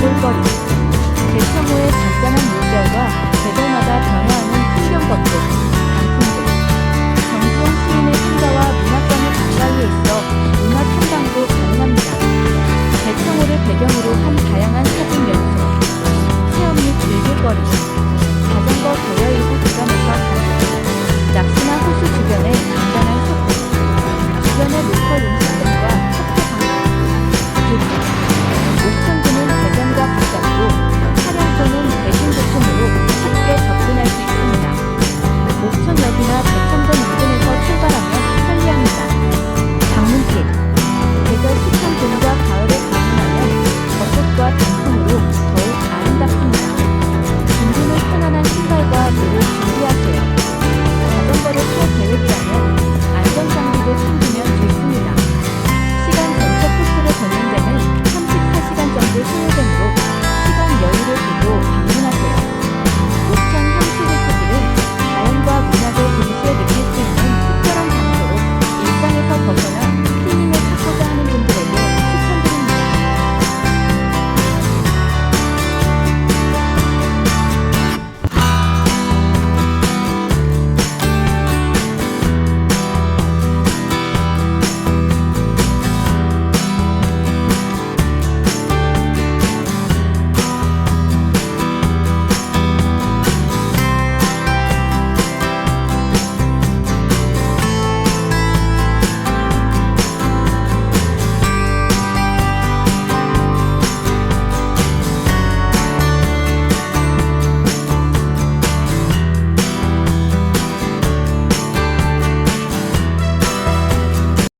볼거리. 대청호의 간단한 물결과 계절마다 변화하는 풍경법들, 단풍들. 정종 시인의 생가와 문학관이 가까이에 있어 문화 탐방도 가능합니다. 대청호를 배경으로 한 다양한 사진 연속, 체험 및 즐길거리.